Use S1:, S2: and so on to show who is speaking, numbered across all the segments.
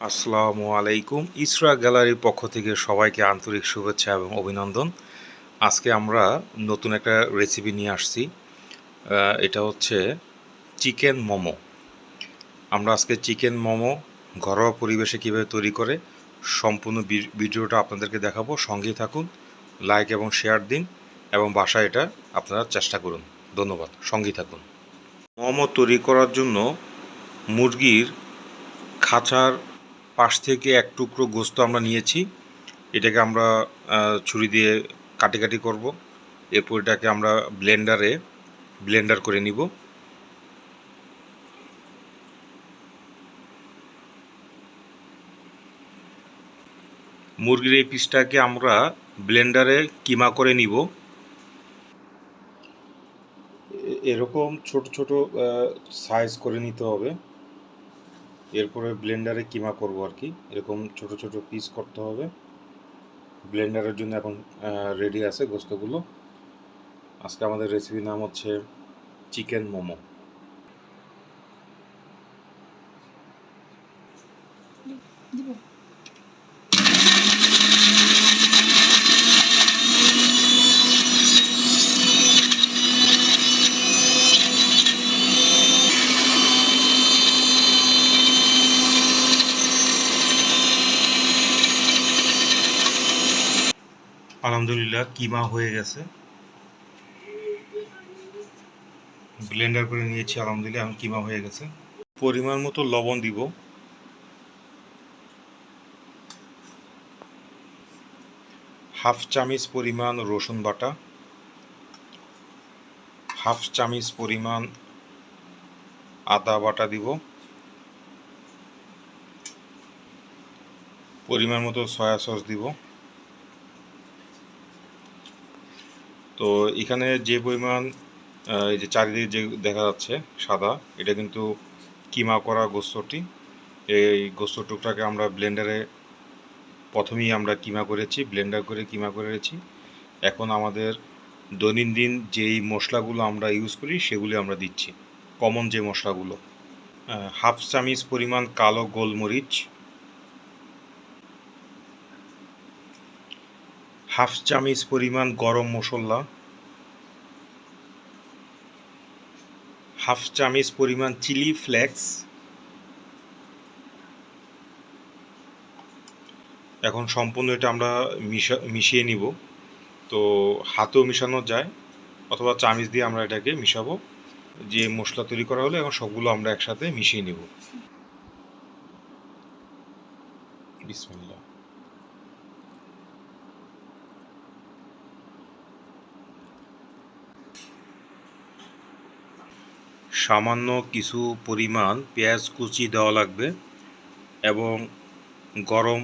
S1: আসসালামু আলাইকুম। ইসরা গ্যালারির পক্ষ থেকে সবাইকে আন্তরিক শুভেচ্ছা এবং অভিনন্দন। আজকে আমরা নতুন একটা রেসিপি নিয়ে আসছি। এটা হচ্ছে চিকেন মোমো। আমরা আজকে চিকেন মোমো ঘরোয়া পরিবেশে কীভাবে তৈরি করে সম্পূর্ণ ভিডিওটা আপনাদেরকে দেখাবো। সঙ্গেই থাকুন লাইক এবং শেয়ার দিন এবং বাসায় এটা আপনারা চেষ্টা করুন। ধন্যবাদ সঙ্গে থাকুন। মোমো তৈরি করার জন্য মুরগির খাঁচার পাশ থেকে এক টুকরো গোস্ত আমরা নিয়েছি। এটাকে আমরা ছুরি দিয়ে কাটি কাটি করব। এরপর এটাকে আমরা ব্লেন্ডারে ব্লেন্ডার করে নিব। মুরগির এই পিসটাকে আমরা ব্লেন্ডারে কিমা করে নিব। এরকম ছোট ছোট সাইজ করে নিতে হবে। এরপরে ব্লেন্ডারে কিমা করব আর কি। এরকম ছোট ছোট পিস করতে হবে। ব্লেন্ডারের জন্য এখন রেডি আছে গোস্তগুলো। আজকে আমাদের রেসিপি নাম হচ্ছে চিকেন মোমো।
S2: দিব।
S1: আলহামদুলিল্লাহ কিমা হয়ে গেছে। ব্লেন্ডার করে নিয়েছি, আলহামদুলিল্লাহ, এখন কিমা হয়ে গেছে। পরিমাণ মতো লবণ দিব। হাফ চামিচ পরিমাণ রসুন বাটা। হাফ চামিচ পরিমাণ আদা বাটা দিব। পরিমাণ মতো সয়া সস দিব। তো এখানে যে পরিমাণ এই যে চারিদিকে যে দেখা যাচ্ছে সাদা, এটা কিন্তু কিমা করা গোস্তটি। এই গোস্ত টুকটাকে আমরা ব্লেন্ডারে প্রথমেই আমরা কিমা করেছি ব্লেন্ডার করে কিমা করেছি। এখন আমাদের দৈনন্দিন যেই মশলাগুলো আমরা ইউজ করি, সেগুলি আমরা দিচ্ছি। কমন যে মশলাগুলো হাফ চামিচ পরিমাণ কালো গোলমরিচ হাফ চামিচ পরিমাণ গরম মশলা হাফ চামিচ পরিমাণ চিলি ফ্লেক্স, এখন সম্পূর্ণ এটা আমরা মিশা, মিশিয়ে নিব। তো হাতেও মিশানো যায়, অথবা চামিচ দিয়ে আমরা এটাকে মিশাবো। যে মশলা তৈরি করা হলো, এখন সবগুলো আমরা একসাথে মিশিয়ে নিব। সামান্য কিছু পরিমাণ পেঁয়াজ কুচি দেওয়া লাগবে এবং গরম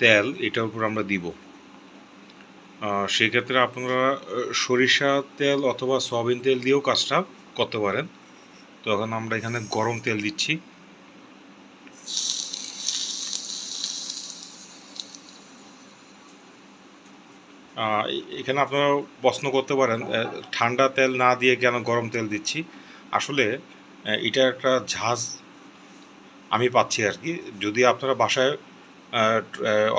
S1: তেল এটার উপর আমরা দিব। সেক্ষেত্রে আপনারা সরিষা তেল অথবা সয়াবিন তেল দিয়েও কাজটা করতে পারেন। তো এখন আমরা এখানে গরম তেল দিচ্ছি। এখানে আপনারা প্রশ্ন করতে পারেন ঠান্ডা তেল না দিয়ে কেন গরম তেল দিচ্ছি? আসলে এটা একটা ঝাঁজ আমি পাচ্ছি আর কি। যদি আপনারা বাসায়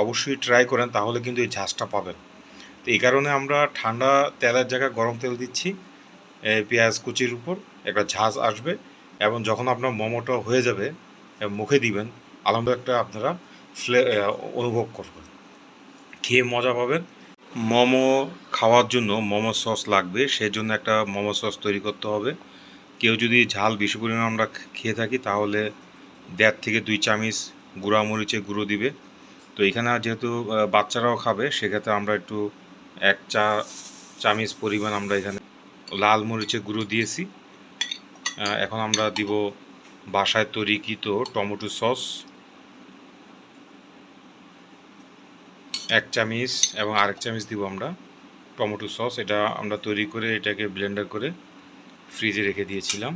S1: অবশ্যই ট্রাই করেন, তাহলে কিন্তু এই ঝাঁজটা পাবেন। তো এই কারণে আমরা ঠান্ডা তেলের জায়গায় গরম তেল দিচ্ছি পেঁয়াজ কুচির উপর, একটা ঝাঁজ আসবে এবং যখন আপনার মোমোটা হয়ে যাবে মুখে দিবেন, আলহামদুলিল্লাহ একটা আপনারা ফ্লে অনুভব করবেন। খেয়ে মজা পাবেন। মোমো খাওয়ার জন্য মোমো সস লাগবে সেই জন্য একটা মোমো সস তৈরি করতে হবে। কেউ যদি ঝাল বেশি পরিমাণ আমরা খেয়ে থাকি, তাহলে দেড় থেকে দুই চামচ গুঁড়া মরিচের গুঁড়ো দিবে। তো এখানে যেহেতু বাচ্চারাও খাবে, সেক্ষেত্রে আমরা একটু এক চা চামচ পরিমাণ আমরা এখানে লাল মরিচের গুঁড়ো দিয়েছি। এখন আমরা দিব বাসায় তৈরিকৃত টমেটো সস, এক চামচ এবং আরেক চামচ দিব আমরা টমেটো সস। এটা আমরা তৈরি করে এটাকে ব্লেন্ডার করে ফ্রিজে রেখে দিয়েছিলাম।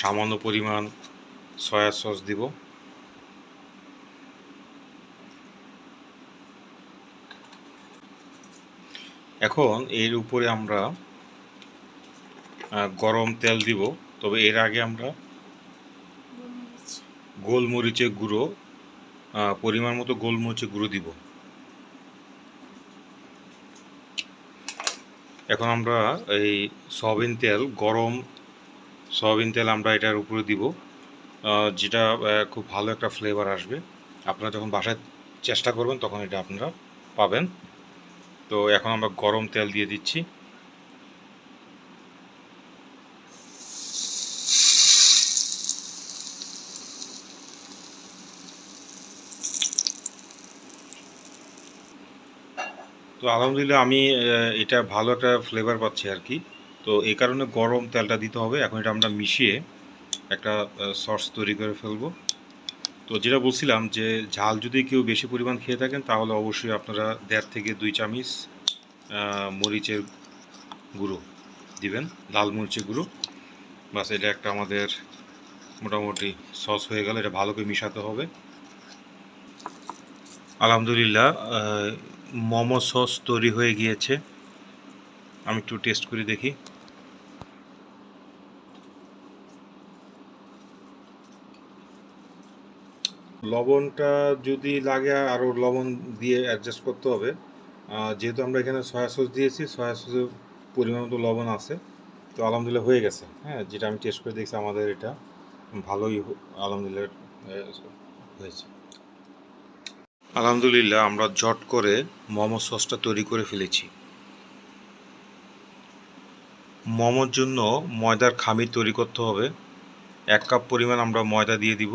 S1: সামান্য পরিমাণ সয়া সস দিব। এখন এর উপরে আমরা গরম তেল দিব। তবে এর আগে আমরা গোলমরিচের গুঁড়ো। পরিমাণ মতো গোলমরিচের গুঁড়ো দিব। এখন আমরা এই সয়াবিন তেল, গরম সয়াবিন তেল আমরা এটার উপরে দিব যেটা খুব ভালো একটা ফ্লেভার আসবে। আপনারা যখন বাসায় চেষ্টা করবেন, তখন এটা আপনারা পাবেন। তো এখন আমরা গরম তেল দিয়ে দিচ্ছি। তো আলহামদুলিল্লাহ আমি এটা ভালো একটা ফ্লেভার পাচ্ছি আর কি। তো এই কারণে গরম তেলটা দিতে হবে। এখন এটা আমরা মিশিয়ে একটা সস তৈরি করে ফেলব। তো যেটা বলছিলাম যে, ঝাল যদি কেউ বেশি পরিমাণ খেয়ে থাকেন, তাহলে অবশ্যই আপনারা দেড় থেকে দুই চামিচ মরিচের গুঁড়ো দিবেন, লাল মরিচের গুঁড়ো। বাস এটা একটা আমাদের মোটামুটি সস হয়ে গেল। এটা ভালো করে মিশাতে হবে। আলহামদুলিল্লাহ মোমো সস তৈরি হয়ে গিয়েছে। আমি একটু টেস্ট করে দেখি। লবণটা যদি লাগে আরও লবণ দিয়ে অ্যাডজাস্ট করতে হবে। যেহেতু আমরা এখানে সয়া সস দিয়েছি সয়া সসের পরিমাণ মতো লবণ আছে। তো আলহামদুলিল্লাহ হয়ে গেছে। হ্যাঁ যেটা আমি টেস্ট করে দেখছি, আমাদের এটা ভালোই আলহামদুলিল্লাহ হয়েছে। আলহামদুলিল্লাহ, আমরা জট করে মোমো সসটা তৈরি করে ফেলেছি। মোমোর জন্য ময়দার খামির তৈরি করতে হবে। এক কাপ পরিমাণ আমরা ময়দা দিয়ে দিব।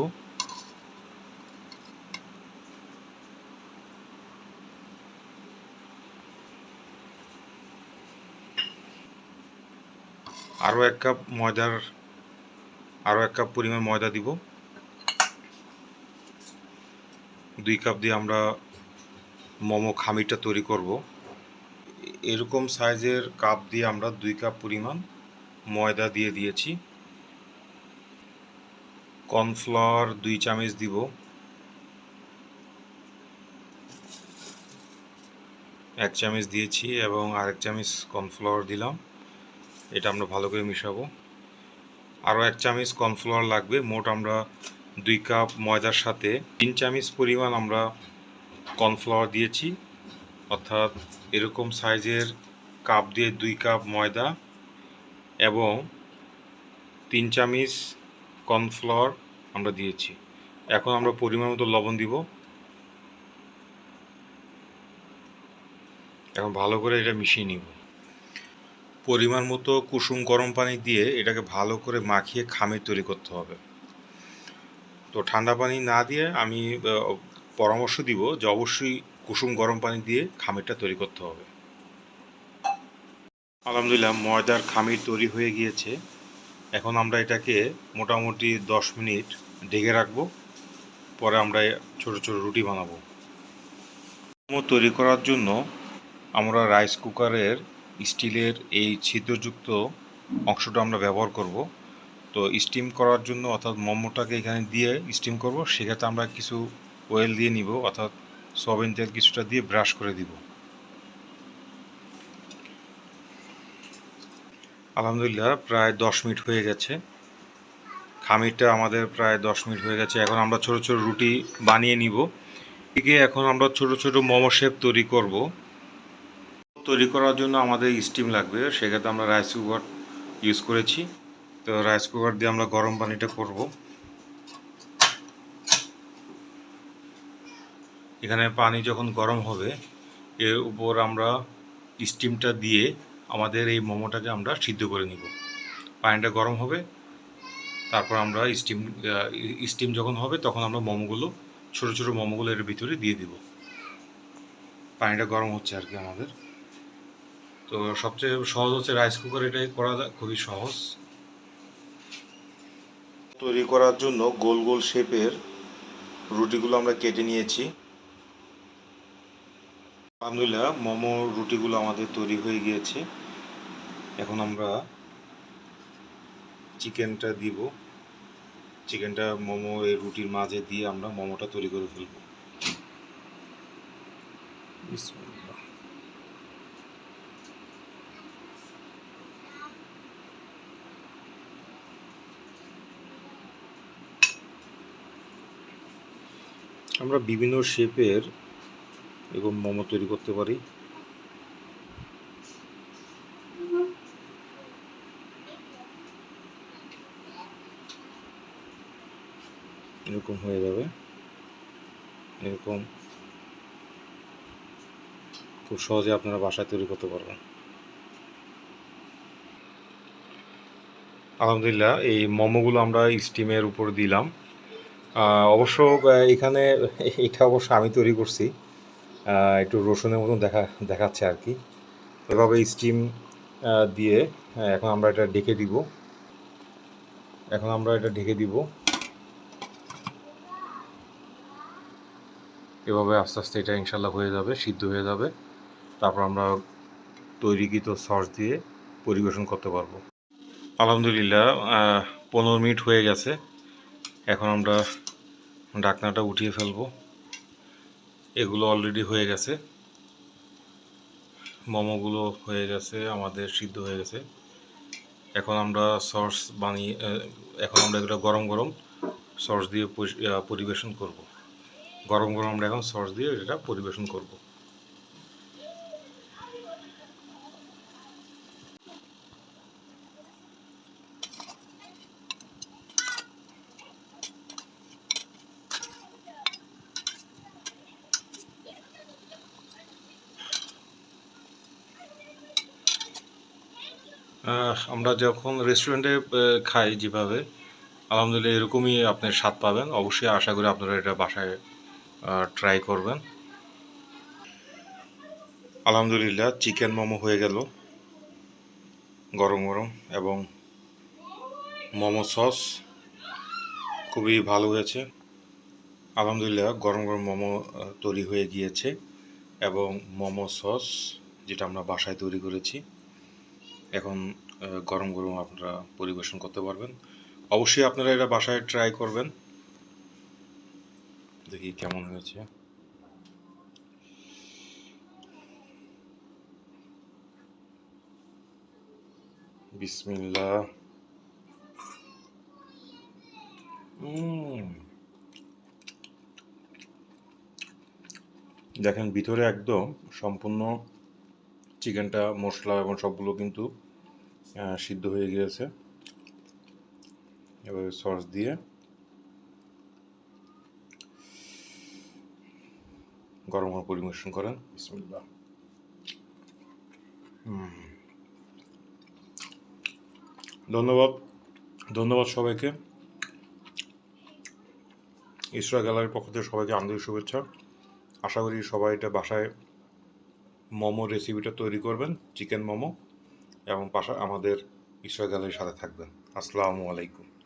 S1: আরও এক কাপ ময়দার, আরও এক কাপ পরিমাণ ময়দা দিব। দুই কাপ দিয়ে আমরা মোমো খামিটা তৈরি করব। এরকম সাইজের কাপ দিয়ে আমরা দুই কাপ পরিমাণ ময়দা দিয়ে দিয়েছি। কর্নফ্লাওয়ার দুই চামচ দিব। এক চামচ দিয়েছি এবং আরেক চামচ কর্নফ্লাওয়ার দিলাম। এটা আমরা ভালো করে মিশাবো। আরও এক চামচ কর্নফ্লাওয়ার লাগবে। মোট আমরা দুই কাপ ময়দার সাথে তিন চামচ পরিমাণ আমরা কর্নফ্লাওয়ার দিয়েছি। অর্থাৎ এরকম সাইজের কাপ দিয়ে দুই কাপ ময়দা এবং তিন চামচ কর্নফ্লাওয়ার আমরা দিয়েছি। এখন আমরা পরিমাণ মতো লবণ দিব। এখন ভালো করে এটা মিশিয়ে নিব। পরিমাণ মতো কুসুম গরম পানি দিয়ে এটাকে ভালো করে মাখিয়ে খামির তৈরি করতে হবে। তো ঠান্ডা পানি না দিয়ে আমি পরামর্শ দিব যে অবশ্যই কুসুম গরম পানি দিয়ে খামিরটা তৈরি করতে হবে। আলহামদুলিল্লাহ ময়দার খামির তৈরি হয়ে গিয়েছে। এখন আমরা এটাকে মোটামুটি দশ মিনিট ঢেকে রাখব। পরে আমরা ছোট ছোট রুটি বানাবো। তৈরি করার জন্য আমরা রাইস কুকারের স্টিলের এই ছিদ্রযুক্ত অংশটা আমরা ব্যবহার করব। তো স্টিম করার জন্য অর্থাৎ মোমোটাকে এখানে দিয়ে স্টিম করব, সেক্ষেত্রে আমরা কিছু অয়েল দিয়ে নিব, অর্থাৎ সয়াবিন তেল কিছুটা দিয়ে ব্রাশ করে দিব। আলহামদুলিল্লাহ, প্রায় দশ মিনিট হয়ে গেছে। খামিরটা আমাদের প্রায় দশ মিনিট হয়ে গেছে। এখন আমরা ছোট ছোট রুটি বানিয়ে নিব। এদিকে এখন আমরা ছোট ছোট মোমো শেপ তৈরি করব। তৈরি করার জন্য আমাদের স্টিম লাগবে, সেক্ষেত্রে আমরা রাইস কুকার ইউজ করেছি। তো রাইস কুকার দিয়ে আমরা গরম পানিটা করব। এখানে পানি যখন গরম হবে, এর উপর আমরা স্টিমটা দিয়ে আমাদের এই মোমোটাকে আমরা সিদ্ধ করে নিব। পানিটা গরম হবে, তারপর আমরা স্টিম স্টিম যখন হবে, তখন আমরা মোমোগুলো, ছোট ছোট মোমোগুলো এর ভিতরে দিয়ে দিব। পানিটা গরম হচ্ছে আর কি আমাদের। তো সবচেয়ে সহজ হচ্ছে রাইস কুকার এটাই করা খুবই সহজ। তৈরি করার জন্য গোল গোল শেপের রুটিগুলো আমরা কেটে নিয়েছি। আলহামদুলিল্লাহ, মোমো রুটিগুলো আমাদের তৈরি হয়ে গিয়েছে। এখন আমরা চিকেনটা দিব। চিকেনটা মোমো এই রুটির মাঝে দিয়ে আমরা মোমোটা তৈরি করে ফেলব বিসমিল্লাহ আমরা বিভিন্ন শেপের এবং মোমো তৈরি করতে পারি। এরকম হয়ে যাবে। এরকম খুব সহজে আপনারা বাসায় তৈরি করতে পারবেন। আলহামদুলিল্লাহ, এই মোমোগুলো আমরা স্টিমের উপর দিলাম। অবশ্য এখানে, এটা অবশ্য আমি তৈরি করছি। একটু রসুনের মতন দেখা, দেখাচ্ছে আর কি। এভাবে স্টিম দিয়ে এখন আমরা এটা ঢেকে দিব। এখন আমরা এটা ঢেকে দিব। এভাবে আস্তে আস্তে এটা ইনশাল্লাহ হয়ে যাবে, সিদ্ধ হয়ে যাবে। তারপর আমরা তৈরিকৃত সস দিয়ে পরিবেশন করতে পারব। আলহামদুলিল্লাহ পনেরো মিনিট হয়ে গেছে। এখন আমরা ডাকনাটা উঠিয়ে ফেলব। এগুলো অলরেডি হয়ে গেছে। মোমোগুলো হয়ে গেছে, আমাদের সিদ্ধ হয়ে গেছে। এখন আমরা সস বানিয়ে এখন আমরা এগুলো গরম গরম সস দিয়ে পরি- পরিবেশন করব। গরম গরম আমরা এখন সস দিয়ে এটা পরিবেশন করব। আমরা যখন রেস্টুরেন্টে খাই যেভাবে, আলহামদুলিল্লাহ এরকমই আপনি স্বাদ পাবেন। অবশ্যই আশা করি আপনারা এটা বাসায় ট্রাই করবেন। আলহামদুলিল্লাহ চিকেন মোমো হয়ে গেল। গরম গরম এবং মোমো সস খুবই ভালো হয়েছে। আলহামদুলিল্লাহ, গরম গরম মোমো তৈরি হয়ে গিয়েছে এবং মোমো সস যেটা আমরা বাসায় তৈরি করেছি। এখন গরম গরম আপনারা পরিবেশন করতে পারবেন। অবশ্যই আপনারা এটা বাসায় ট্রাই করবেন। দেখি কেমন হয়েছে। বিসমিল্লাহ। উম। দেখেন ভিতরে একদম সম্পূর্ণ চিকেনটা, মশলা এবং সবগুলো কিন্তু সিদ্ধ হয়ে গিয়েছে। এবারে সস দিয়ে। গরম গরম পরিবেশন করেন। বিসমিল্লাহ। হুম। ধন্যবাদ। ধন্যবাদ সবাইকে। ইসরা গ্যালারির পক্ষ থেকে সবাইকে আন্তরিক শুভেচ্ছা। আশা করি সবাই এটা বাসায় মোমো রেসিপিটা তৈরি করবেন চিকেন মোমো, এবং পাশা, আমাদের ঈশ্বর গ্যালারির সাথে থাকবেন। আসসালামু আলাইকুম।